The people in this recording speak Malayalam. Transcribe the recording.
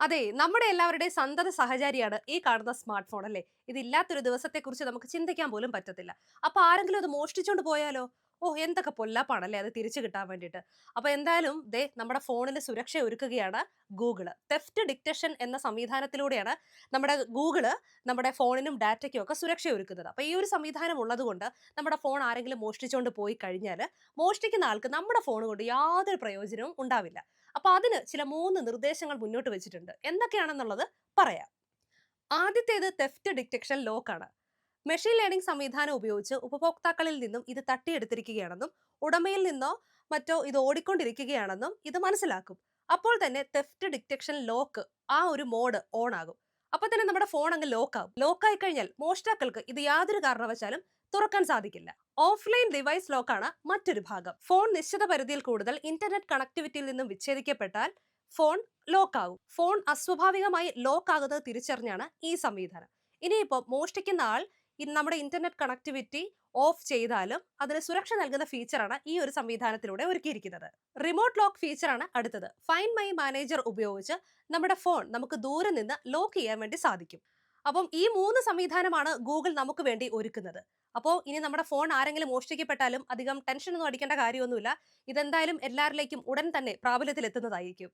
അതെ നമ്മുടെ എല്ലാവരുടെയും സന്തത സഹചാരിയാണ് ഈ കാണുന്ന സ്മാർട്ട് ഫോൺ അല്ലേ? ഇതില്ലാത്തൊരു ദിവസത്തെക്കുറിച്ച് നമുക്ക് ചിന്തിക്കാൻ പോലും പറ്റത്തില്ല. അപ്പൊ ആരെങ്കിലും അത് മോഷ്ടിച്ചോണ്ട് പോയാലോ? ഓ എന്തൊക്കെ പൊല്ലാപ്പാണല്ലേ അത് തിരിച്ചു കിട്ടാൻ വേണ്ടിയിട്ട്. അപ്പൊ എന്തായാലും ദേ നമ്മുടെ ഫോണിന് സുരക്ഷ ഒരുക്കുകയാണ് ഗൂഗിൾ. തെഫ്റ്റ് ഡിക്റ്റഷൻ എന്ന സംവിധാനത്തിലൂടെയാണ് നമ്മുടെ ഗൂഗിൾ നമ്മുടെ ഫോണിനും ഡാറ്റയ്ക്കും ഒക്കെ സുരക്ഷ ഒരുക്കുന്നത്. അപ്പൊ ഈ ഒരു സംവിധാനം ഉള്ളതുകൊണ്ട് നമ്മുടെ ഫോൺ ആരെങ്കിലും മോഷ്ടിച്ചുകൊണ്ട് പോയി കഴിഞ്ഞാൽ മോഷ്ടിക്കുന്ന ആൾക്ക് നമ്മുടെ ഫോൺ കൊണ്ട് യാതൊരു പ്രയോജനവും ഉണ്ടാവില്ല. അപ്പൊ അതിന് ചില മൂന്ന് നിർദ്ദേശങ്ങൾ മുന്നോട്ട് വെച്ചിട്ടുണ്ട്. എന്തൊക്കെയാണെന്നുള്ളത് പറയാം. ആദ്യത്തേത് തെഫ്റ്റ് ഡിറ്റക്ഷൻ ലോക്ക് ആണ്. മെഷീൻ ലേണിംഗ് സംവിധാനം ഉപയോഗിച്ച് ഉപഭോക്താക്കളിൽ നിന്നും ഇത് തട്ടിയെടുത്തിരിക്കുകയാണെന്നും ഉടമയിൽ നിന്നോ മറ്റോ ഇത് ഓടിക്കൊണ്ടിരിക്കുകയാണെന്നും ഇത് മനസ്സിലാക്കും. അപ്പോൾ തന്നെ തെഫ്റ്റ് ഡിറ്റക്ഷൻ ലോക്ക് ആ ഒരു മോഡ് ഓൺ ആകും. അപ്പൊ തന്നെ നമ്മുടെ ഫോൺ അങ്ങ് ലോക്ക് ആകും ലോക്ക് ആയി കഴിഞ്ഞാൽ മോഷ്ടാക്കൾക്ക് ഇത് യാതൊരു കാരണവശാലും തുറക്കാൻ സാധിക്കില്ല. ഓഫ്ലൈൻ ഡിവൈസ് ലോക്കാണ് മറ്റൊരു ഭാഗം. ഫോൺ നിശ്ചിത പരിധിയിൽ കൂടുതൽ ഇന്റർനെറ്റ് കണക്ടിവിറ്റിയിൽ നിന്നും വിച്ഛേദിക്കപ്പെട്ടാൽ ഫോൺ ലോക്ക് ആകും ഫോൺ അസ്വാഭാവികമായി ലോക്ക് ആകുന്നത് തിരിച്ചറിഞ്ഞാണ് ഈ സംവിധാനം. ഇനിയിപ്പോൾ മോഷ്ടിക്കുന്ന ആൾ ഇ- നമ്മുടെ ഇന്റർനെറ്റ് കണക്ടിവിറ്റി ഓഫ് ചെയ്താലും അതിന് സുരക്ഷ നൽകുന്ന ഫീച്ചറാണ് ഈ ഒരു സംവിധാനത്തിലൂടെ ഒരുക്കിയിരിക്കുന്നത്. റിമോട്ട് ലോക്ക് ഫീച്ചറാണ് അടുത്തത്. ഫൈൻ മൈ മാനേജർ ഉപയോഗിച്ച് നമ്മുടെ ഫോൺ നമുക്ക് ദൂരെ നിന്ന് ലോക്ക് ചെയ്യാൻ വേണ്ടി സാധിക്കും. അപ്പം ഈ മൂന്ന് സംവിധാനമാണ് ഗൂഗിൾ നമുക്ക് വേണ്ടി ഒരുക്കുന്നത്. അപ്പോൾ ഇനി നമ്മുടെ ഫോൺ ആരെങ്കിലും മോഷ്ടിക്കപ്പെട്ടാലും അധികം ടെൻഷനൊന്നും അടിക്കേണ്ട കാര്യമൊന്നുമില്ല. ഇതെന്തായാലും എല്ലാവരിലേക്കും ഉടൻ തന്നെ പ്രാബല്യത്തിൽ എത്തുന്നതായിരിക്കും